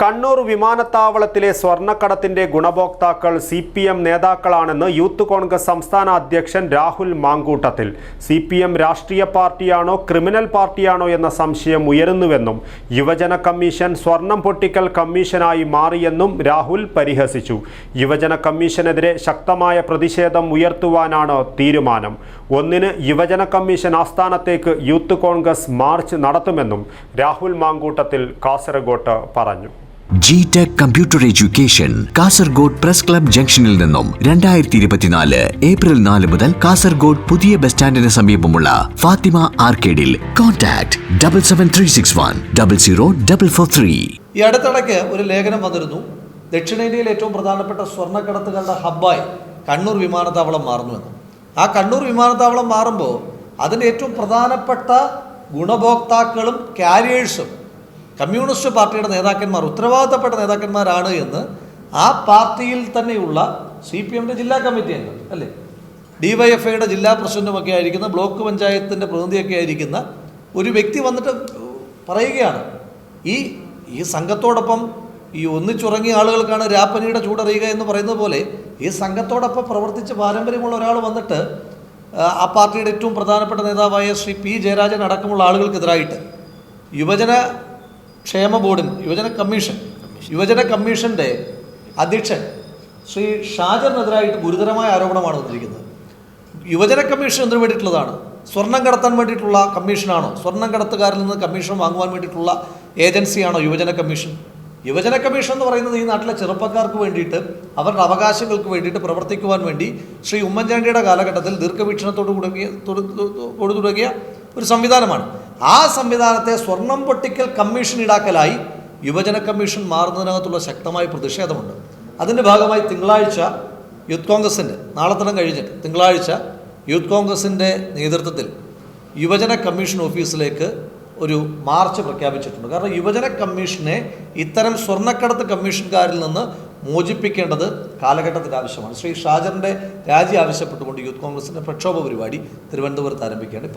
കണ്ണൂർ വിമാനത്താവളത്തിലെ സ്വർണക്കടത്തിന്റെ ഗുണഭോക്താക്കൾ സി പി എം നേതാക്കളാണെന്ന് യൂത്ത് കോൺഗ്രസ് സംസ്ഥാന അധ്യക്ഷൻ Rahul Mamkootathil. C P M രാഷ്ട്രീയ പാർട്ടിയാണോ ക്രിമിനൽ പാർട്ടിയാണോ എന്ന സംശയം ഉയരുന്നുവെന്നും യുവജന കമ്മീഷൻ സ്വർണം പൊട്ടിക്കൽ കമ്മീഷനായി മാറിയെന്നും രാഹുൽ പരിഹസിച്ചു. യുവജന കമ്മീഷനെതിരെ ശക്തമായ പ്രതിഷേധം ഉയർത്തുവാനാണ് തീരുമാനം. ഒന്നിന് യുവജന കമ്മീഷൻ ആസ്ഥാനത്തേക്ക് യൂത്ത് കോൺഗ്രസ് മാർച്ച് നടത്തുമെന്നും രാഹുൽ മാങ്കൂട്ടത്തിൽ കാസർഗോട്ട് പറഞ്ഞു. G tech computer education Kasaragod press club ജംഗ്ഷനിൽ നിന്നും രണ്ടായിരത്തി ഇരുപത്തിനാല് ഏപ്രിൽ നാല് മുതൽ കാസർഗോഡ് പുതിയ ബസ് സ്റ്റാൻഡിന് സമീപമുള്ള Fathima ആർക്കേഡിൽ. Contact double seven three six one double zero double four three ഈ അടുത്തിടയ്ക്ക് ഒരു ലേഖനം വന്നിരുന്നു. ദക്ഷിണേന്ത്യയിലെ ഏറ്റവും പ്രധാനപ്പെട്ട സ്വർണക്കടത്തുകളുടെ ഹബ്ബായി കണ്ണൂർ വിമാനത്താവളം മാറുന്നുവെന്ന് ആ കണ്ണൂർ വിമാനത്താവളം മാറുമ്പോൾ അതിന്റെ ഏറ്റവും പ്രധാനപ്പെട്ട ഗുണഭോക്താക്കളും കാരിയേഴ്സും കമ്മ്യൂണിസ്റ്റ് പാർട്ടിയുടെ നേതാക്കന്മാർ ഉത്തരവാദിത്തപ്പെട്ട നേതാക്കന്മാരാണ് എന്ന് ആ പാർട്ടിയിൽ തന്നെയുള്ള സി പി എമ്മിന്റെ ജില്ലാ കമ്മിറ്റി അംഗം അല്ലേ? ഡിവൈഎഫ്ഐയുടെ ജില്ലാ പ്രസിഡന്റുമൊക്കെ ആയിരിക്കുന്ന ബ്ലോക്ക് പഞ്ചായത്തിന്റെ പ്രതിനിധിയൊക്കെ ആയിരിക്കുന്ന ഒരു വ്യക്തി വന്നിട്ട് പറയുകയാണ്. ഈ ഈ സംഘത്തോടൊപ്പം ഈ ഒന്നിച്ചുറങ്ങിയ ആളുകൾക്കാണ് രാപ്പനിയുടെ ചൂടറിയുക എന്ന് പറയുന്നത് പോലെ ഈ സംഘത്തോടൊപ്പം പ്രവർത്തിച്ച് പാരമ്പര്യമുള്ള ഒരാൾ വന്നിട്ട് ആ, ആ പാർട്ടിയുടെ ഏറ്റവും പ്രധാനപ്പെട്ട നേതാവായ ശ്രീ പി ജയരാജൻ അടക്കമുള്ള ആളുകൾക്കെതിരായിട്ട് യുവജന ക്ഷേമ ബോർഡിന് യുവജന കമ്മീഷൻ യുവജന കമ്മീഷന്റെ അധ്യക്ഷൻ ശ്രീ ഷാജറിനെതിരായിട്ട് ഗുരുതരമായ ആരോപണമാണ് വന്നിരിക്കുന്നത്. യുവജന കമ്മീഷൻ എന്തിനു വേണ്ടിയിട്ടുള്ളതാണ്? സ്വർണം കടത്താൻ വേണ്ടിയിട്ടുള്ള കമ്മീഷനാണോ? സ്വർണം കടത്തുകാരിൽ നിന്ന് കമ്മീഷൻ വാങ്ങുവാൻ വേണ്ടിയിട്ടുള്ള ഏജൻസിയാണോ യുവജന കമ്മീഷൻ? യുവജന കമ്മീഷൻ എന്ന് പറയുന്നത് ഈ നാട്ടിലെ ചെറുപ്പക്കാർക്ക് വേണ്ടിയിട്ട് അവരുടെ അവകാശങ്ങൾക്ക് വേണ്ടിയിട്ട് പ്രവർത്തിക്കുവാൻ വേണ്ടി ശ്രീ ഉമ്മൻചാണ്ടിയുടെ കാലഘട്ടത്തിൽ ദീർഘവീക്ഷണത്തോട് തുടങ്ങിയ തൊടു- തൊടു തുടങ്ങിയ ഒരു സംവിധാനമാണ്. ആ സംവിധാനത്തെ സ്വർണം പൊട്ടിക്കൽ കമ്മീഷൻ ഈടാക്കലായി യുവജന കമ്മീഷൻ മാറുന്നതിനകത്തുള്ള ശക്തമായ പ്രതിഷേധമുണ്ട്. അതിന്റെ ഭാഗമായി തിങ്കളാഴ്ച യൂത്ത് കോൺഗ്രസിന്റെ നാളത്തനം കഴിഞ്ഞിട്ട് തിങ്കളാഴ്ച യൂത്ത് കോൺഗ്രസിന്റെ നേതൃത്വത്തിൽ യുവജന കമ്മീഷൻ ഓഫീസിലേക്ക് ഒരു മാർച്ച് പ്രഖ്യാപിച്ചിട്ടുണ്ട്. കാരണം യുവജന കമ്മീഷനെ ഇത്തരം സ്വർണക്കടത്ത് കമ്മീഷൻകാരിൽ നിന്ന് മോചിപ്പിക്കേണ്ടത് കാലഘട്ടത്തിന്റെ ആവശ്യമാണ്. ശ്രീ ഷാജറിന്റെ രാജി ആവശ്യപ്പെട്ടുകൊണ്ട് യൂത്ത് കോൺഗ്രസിന്റെ പ്രക്ഷോഭ പരിപാടി തിരുവനന്തപുരത്ത് ആരംഭിക്കുകയാണ്.